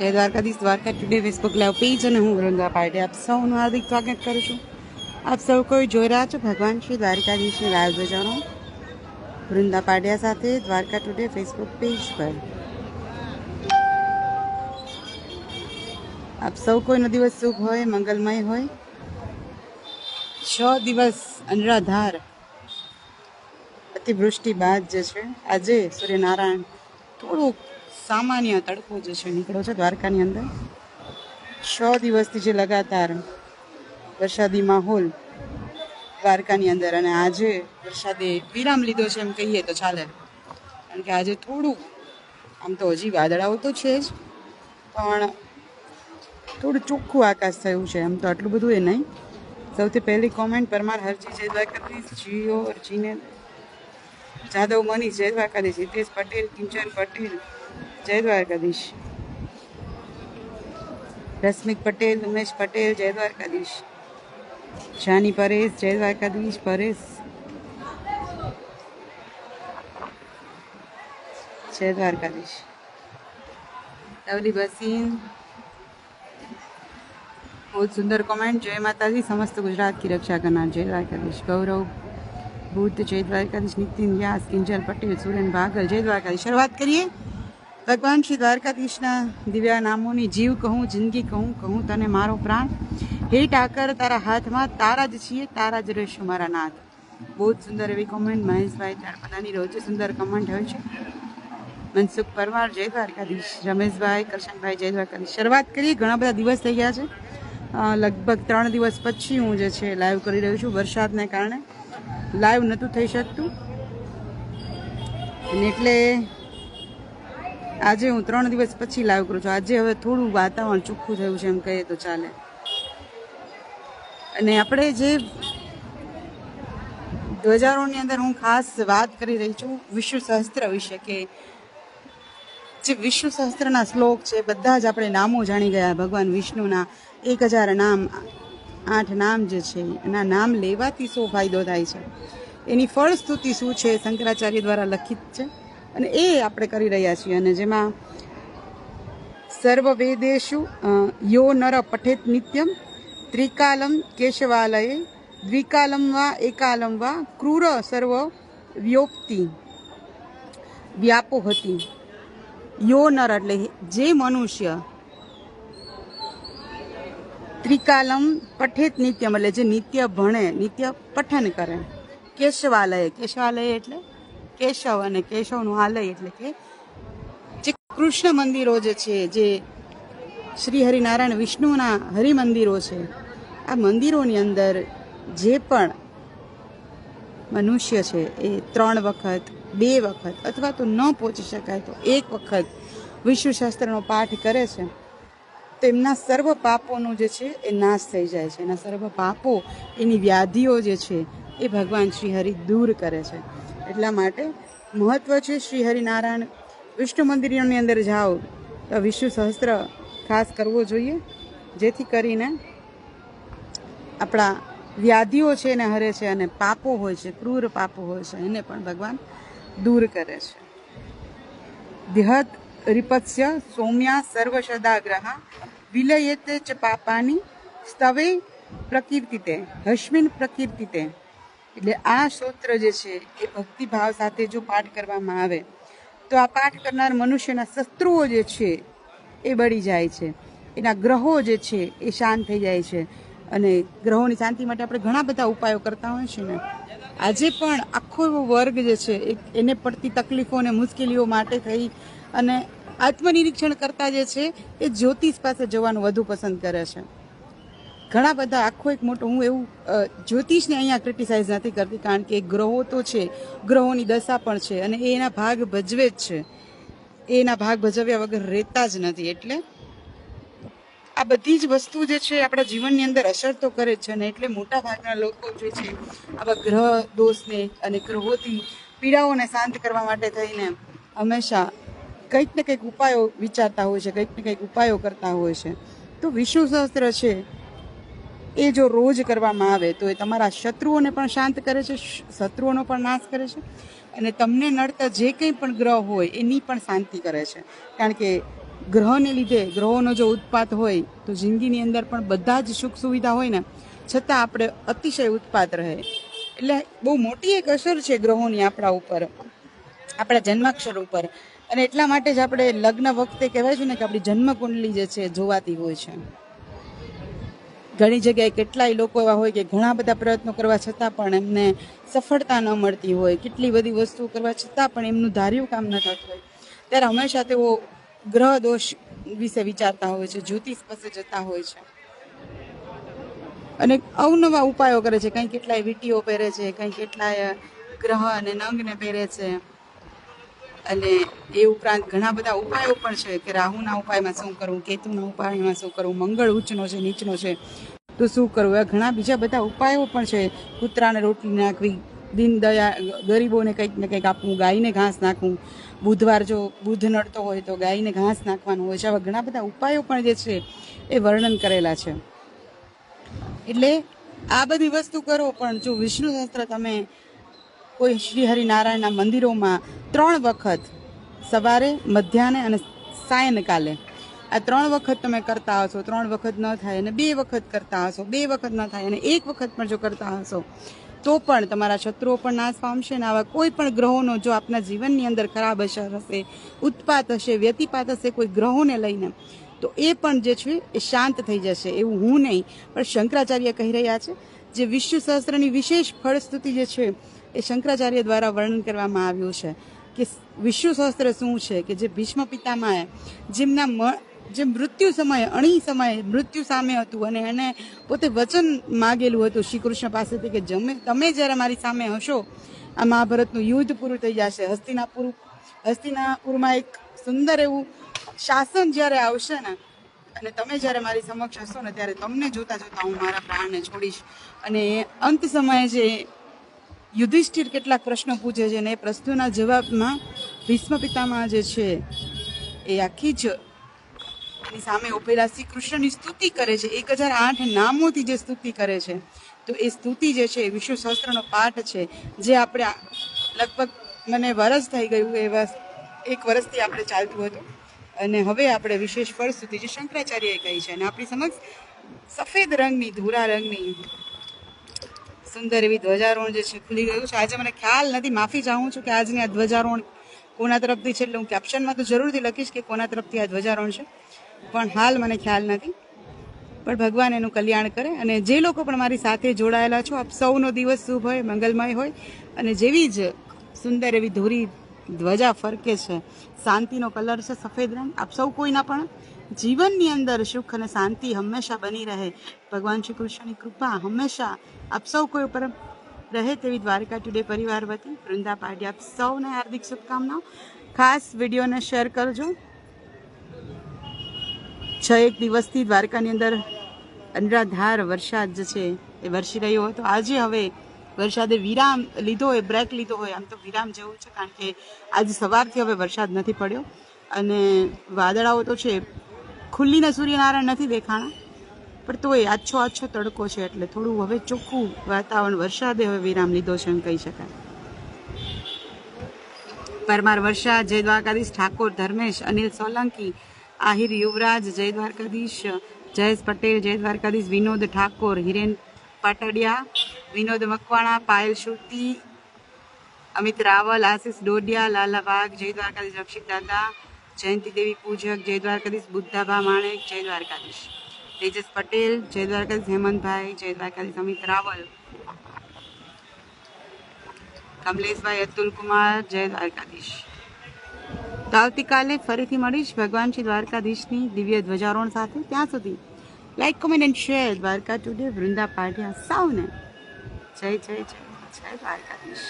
જય Dwarkadhish, Dwarka today Facebook live page અને હું વૃંદા પાર્ટી આપ સૌનું હાર્દિક સ્વાગત કરું છું. આપ સૌ કોઈ જોઈ રહ્યા છો ભગવાન શ્રી દ્વારકાધીશની લાઈવ ભજનો વૃંદા પાડ્યા સાથે દ્વારકા ટુડે ફેસબુક પેજ પર. આપ સૌ કોઈનો દિવસ શુભ હોય, મંગલમય હોય. છ દિવસ અનરાધાર અતિવૃષ્ટિ બાદ જે છે, આજે સૂર્યનારાયણ થોડુંક સામાન્ય તડકો જે છે નીકળ્યો છે દ્વારકાની અંદર. છ દિવસથી જે લગાતાર વરસાદી માહોલ દ્વારકાની અંદર અને આજે વરસાદે વિરામ લીધો છે એમ કહીએ તો ચાલે. કારણ કે આજે થોડું આમ તો હજી વાદળાઓ તો છે જ, પણ થોડું ચોખ્ખું આકાશ થયું છે એમ તો આટલું બધું એ નહીં. સૌથી પહેલી કોમેન્ટ પરમાર હરજી, જય દ્વારકાધીશ, જીઓ અરજીને જાદવ મની, જય દ્વારકાધીશ, હિતેશ પટેલ, કિંચન પટેલ જય દ્વારકાધીશ રશ્મિક પટેલ ઉમેશ પટેલ જય દ્વારકાધીશ જાની પરેશ જય દ્વારકાધીશ પરેશ જય દ્વારકાધીશ લવલી બસીન बहुत सुंदर कमेंट जय माता दी समस्त गुजरात की रक्षा करना जय द्वारकाधीश गौरव बुद्ध जय द्वारकाधीश नितिन व्यास किंजल पटेल सुरेन भागल जय द्वारकाधीश શરૂઆત કરીએ ભગવાન શ્રી દ્વારકાધીશના દિવ્યા નામોની જીવ કહું, જિંદગી કહું કહું તને મારો પ્રાણ. હે ટાકર, તારા હાથમાં તારા જ છીએ, તારા જ રહેશું મારા નાથ. બહુ જ સુંદર એવી કોમેન્ટ મહેશભાઈ ચારપદાની રોજ સુંદર કમેન્ટ હોય છે. મનસુખ પરમાર, જય દ્વારકાધીશ. રમેશભાઈ, કરશનભાઈ, જય દ્વારકાધીશ. શરૂઆત કરીએ, ઘણા બધા દિવસ થઈ ગયા છે. લગભગ ત્રણ દિવસ પછી હું જે છે લાઈવ કરી રહ્યો છું વરસાદને કારણે. લાઈવ નહોતું થઈ શકતું. અને એટલે આજે હું ત્રણ દિવસ પછી લાઈવ કરું છું. આજે હવે થોડું વાતાવરણ ચોખ્ખું થયું છે એમ કહીએ તો ચાલે. અને આપણે જે ધ્વજારોની અંદર હું ખાસ વાત કરી રહી છું વિશ્વ સહસ્ત્ર વિશે કે જે વિશ્વ સહસ્ત્રના શ્લોક છે, બધા જ આપણે નામો જાણી ગયા. ભગવાન વિષ્ણુના એક હજાર નામ, આઠ નામ જે છે, એના નામ લેવાથી શું ફાયદો થાય છે? એની ફળસ્તુતિ શું છે? શંકરાચાર્ય દ્વારા લખિત છે. અને એ આપણે કરી રહ્યા છીએ. અને જેમાં સર્વવેદેશુ યો નર પઠેત નિત્યમ, ત્રિકાલમ કેશવાલયે, દ્વિકાલમ વા એકાલમ વા ક્રૂર સર્વ વ્યોપ્તિ વ્યાપો હતી. યો નર એટલે જે મનુષ્ય ત્રિકાલમ પઠેત નિત્યમ એટલે જે નિત્ય ભણે, નિત્ય પઠન કરે. કેશવાલય કેશવાલય એટલે કેશવ અને કેશવનું આલય એટલે કે જે કૃષ્ણ મંદિરો જે છે, જે શ્રી હરિનારાયણ વિષ્ણુના હરિમંદિરો છે, આ મંદિરોની અંદર જે પણ મનુષ્ય છે, એ ત્રણ વખત, બે વખત અથવા તો ન પહોંચી શકાય તો એક વખત વિશ્વશાસ્ત્રનો પાઠ કરે છે, તો એમના સર્વ પાપોનું જે છે, એ નાશ થઈ જાય છે. એના સર્વ પાપો, એની વ્યાધિઓ જે છે, એ ભગવાન શ્રી હરિ દૂર કરે છે. એટલા માટે મહત્વ છે શ્રી હરિનારાયણ વિષ્ણુ મંદિરની અંદર જાઓ તો વિષ્ણુ સહસ્ત્ર ખાસ કરવો જોઈએ. જેથી કરીને આપણા વ્યાધિઓ છે એને હરે છે અને પાપો હોય છે, ક્રૂર પાપો હોય છે, એને પણ ભગવાન દૂર કરે છે. દેહત રિપત્સ્ય સૌમ્યા સર્વશદાગ્રહ વિલયેતે ચ પાપાની સ્તવે પ્રકીર્તિતે, હસ્મિન પ્રકીર્તિતે એટલે આ સૂત્ર જે છે, એ ભક્તિભાવ સાથે જો પાઠ કરવામાં આવે, તો આ પાઠ કરનાર મનુષ્યના શત્રુઓ જે છે, એ બળી જાય છે. એના ગ્રહો જે છે, એ શાંત થઈ જાય છે. અને ગ્રહોની શાંતિ માટે આપણે ઘણા બધા ઉપાયો કરતા હોય છે ને. આજે પણ આખો એવો વર્ગ જે છે એને પડતી તકલીફો અને મુશ્કેલીઓ માટે થઈ અને આત્મનિરીક્ષણ કરતા જે છે, એ જ્યોતિષ પાસે જવાનું વધુ પસંદ કરે છે. ઘણા બધા, આખો એક મોટો, હું એવું જ્યોતિષને અહીંયા ક્રિટિસાઇઝ નથી કરતી, કારણ કે ગ્રહો તો છે, ગ્રહોની દશા પણ છે અને એ એના ભાગ ભજવે જ છે. એના ભાગ ભજવ્યા વગર રહેતા જ નથી, એટલે આ બધી જ વસ્તુ જે છે, આપણા જીવનની અંદર અસર તો કરે જ છે ને એટલે મોટા ભાગના લોકો જે છે, આવા ગ્રહ દોષને અને ગ્રહોથી પીડાઓને શાંત કરવા માટે થઈને હંમેશા કંઈક ને કંઈક ઉપાયો વિચારતા હોય છે, કંઈક ને કંઈક ઉપાયો કરતા હોય છે. તો વિષ્ણુ સહસ્ત્ર છે એ જો રોજ કરવામાં આવે તો એ તમારા શત્રુઓને પણ શાંત કરે છે શત્રુઓનો પણ નાશ કરે છે અને તમને નડતા જે કંઈ પણ ગ્રહ હોય એની પણ શાંતિ કરે છે. કારણ કે ગ્રહને લીધે, ગ્રહોનો જો ઉત્પાત હોય તો જિંદગીની અંદર પણ બધા જ સુખ સુવિધા હોય ને, છતાં આપણે અતિશય ઉત્પાત રહે. એટલે બહુ મોટી એક અસર છે ગ્રહોની આપણા ઉપર, આપણા જન્માક્ષર ઉપર. અને એટલા માટે જ આપણે લગ્ન વખતે કહેવાય છે ને કે આપણી જન્મ કુંડલી જે છે, જોવાતી હોય છે. ઘણી જગ્યાએ કેટલાય લોકો એવા હોય કે ઘણા બધા પ્રયત્નો કરવા છતાં પણ એમને સફળતા ન મળતી હોય. કેટલી બધી વસ્તુઓ કરવા છતાં પણ એમનું ધાર્યું કામ ન થતું હોય. ત્યારે હંમેશા તેઓ ગ્રહ દોષ વિશે વિચારતા હોય છે, જ્યોતિષ પાસે જતા હોય છે. અને અવનવા ઉપાયો કરે છે. કંઈ કેટલાય વીટીઓ પહેરે છે, કંઈ કેટલાય ગ્રહ અને નંગને પહેરે છે. અને એ ઉપરાંત ઘણા બધા ઉપાયો પણ છે કે રાહુના ઉપાયમાં શું કરવું, કેતુના ઉપાયમાં શું કરવું, મંગળ ઉચ્ચનો છે, નીચનો છે. તો શું કરવું? એવા ઘણા બીજા બધા ઉપાયો પણ છે. કૂતરાને રોટલી નાખવી, દીન દયા, ગરીબોને કંઈક ને કંઈક આપવું, ગાયને ઘાસ નાખવું. બુધવાર જો બુધ નડતો હોય તો ગાયને ઘાસ નાખવાનું હોય છે. આવા ઘણા બધા ઉપાયો પણ જે છે એ વર્ણન કરેલા છે. એટલે આ બધી વસ્તુ કરો, પણ જો વિષ્ણુ સહસ્ત્ર તમે કોઈ શ્રી હરિનારાયણના મંદિરોમાં ત્રણ વખત સવારે, મધ્યાહને અને સાયંકાલે. આ ત્રણ વખત તમે કરતા હશો, ત્રણ વખત ન થાય અને બે વખત કરતા હશો, બે વખત ન થાય અને એક વખત પણ જો કરતા હશો, તો પણ તમારા શત્રુઓ પણ નાશ પામશે અને આવા કોઈ પણ ગ્રહોનો જો આપના જીવનની અંદર ખરાબ અસર હશે, ઉત્પાત હશે, વ્યતિપાત હશે કોઈ ગ્રહોને લઈને, તો એ પણ જે છે એ શાંત થઈ જશે, એવું હું નહીં. પણ શંકરાચાર્ય કહી રહ્યા છે, જે વિશ્વ સહસ્ત્રની વિશેષ ફળસ્તુતિ જે છે એ શંકરાચાર્ય દ્વારા વર્ણન કરવામાં આવ્યું છે કે વિશ્વ સહસ્ત્ર શું છે? કે જે ભીષ્મ પિતામહે જેમના મ, જે મૃત્યુ સમયે, અણી સમયે મૃત્યુ સામે હતું અને એને પોતે વચન માગેલું હતું શ્રી કૃષ્ણ પાસેથી કે જમે, તમે જ્યારે મારી સામે હશો, આ મહાભારતનું યુદ્ધ પૂરું થઈ જશે. હસ્તિનાપુર, હસ્તિનાપુરમાં એક સુંદર એવું શાસન જ્યારે આવશે ને, અને તમે જ્યારે મારી સમક્ષ હશો ને, ત્યારે તમને જોતા જોતા હું મારા પ્રાણને છોડીશ. અને અંત સમયે જે યુધિષ્ઠિર કેટલાક પ્રશ્નો પૂછે છે અને એ પ્રશ્નોના જવાબમાં ભીષ્મ પિતામાં જે છે એ આખી જ એની સામે ઉભેલા શ્રી કૃષ્ણની સ્તુતિ કરે છે. એક હજાર આઠ નામોથી જે સ્તુતિ કરે છે, તો એ સ્તુતિ જે છે એ વિશ્વ સહસ્ત્રનો પાઠ છે. જે આપણે લગભગ મને વરસ થઈ ગયું એવા એક વરસથી આપણે ચાલતું હતું. અને હવે આપણે વિશેષ ફળ સ્તુતિ જે શંકરાચાર્યએ કહી છે. અને આપણી સમક્ષ સફેદ રંગની, ધૂરા રંગની સુંદર એવી ધ્વજારોહણ જે છે ખુલી ગયું છે. આજે મને ખ્યાલ નથી, માફી ચાહું છું કે આજની આ ધ્વજારોહણ કોના તરફથી છે એટલે હું કેપ્શનમાં તો જરૂરથી લખીશ કે કોના તરફથી આ ધ્વજારોહણ છે. પણ હાલ મને ખ્યાલ નથી. પણ ભગવાન એનું કલ્યાણ કરે અને જે લોકો પણ મારી સાથે જોડાયેલા છો, આપ સૌનો દિવસ શુભ હોય, મંગલમય હોય અને જેવી જ સુંદર એવી ધોરી ધ્વજા ફરકે છે, શાંતિનો કલર છે સફેદ રંગ, આપ સૌ કોઈના પણ જીવનની અંદર સુખ અને શાંતિ હંમેશા બની રહે. ભગવાન શ્રી કૃષ્ણની કૃપા હંમેશા આપ સૌ કોઈ ઉપર રહે તેવી દ્વારકા ટુડે પરિવાર વતી. વૃંદા પાર્ટી આપ સૌને હાર્દિક શુભકામનાઓ. ખાસ વિડીયોને શેર કરજો. છ એક દિવસથી દ્વારકાની અંદર અનરાધાર વરસાદ જે છે એ વરસી રહ્યો હતો. આજે હવે વરસાદે વિરામ લીધો હોય, બ્રેક લીધો હોય, આમ તો વિરામ જેવું છે, કારણ કે આજે સવારથી હવે વરસાદ નથી પડ્યો. અને વાદળાઓ તો છે ખુલ્લીને સૂર્યનારાયણ નથી દેખાણા. પણ તોય આછો આછો તડકો છે એટલે થોડું હવે ચોખ્ખું વાતાવરણ, વરસાદે હવે વિરામ લીધો છે એમ કહી શકાય. પરમાર વર્ષા જય દ્વારકાધીશ ઠાકોર, ધર્મેશ, અનિલ સોલંકી, આહિર યુવરાજ જય દ્વારકાધીશ જયેશ પટેલ જય દ્વારકાધીશ વિનોદ ઠાકોર, હિરેન પાટડિયા, વિનોદ મકવાણા, પાયલ શ્રુતિ અમિત રાવલ, આશિષ ડોડિયા, લાલા વાઘ જય દ્વારકાધીશ રક્ષિત દાદા, જયંતિ દેવી પૂજક જય દ્વારકાધીશ બુદ્ધાભા માણેક જય દ્વારકાધીશ તેજસ પટેલ, જય દ્વારકાધીશ હેમંતભાઈ, જય દ્વારકાધીશ અમિત રાવલ. કમલેશભાઈ અતુલ કુમાર જય દ્વારકાધીશ. તો આવતીકાલે ફરીથી મળીશ ભગવાન શ્રી દ્વારકાધીશની દિવ્ય ધ્વજારોહણ સાથે. ત્યાં સુધી like comment and share Dwarka today Vrunda Patiya સૌને જય જય જય જય દ્વારકાધીશ.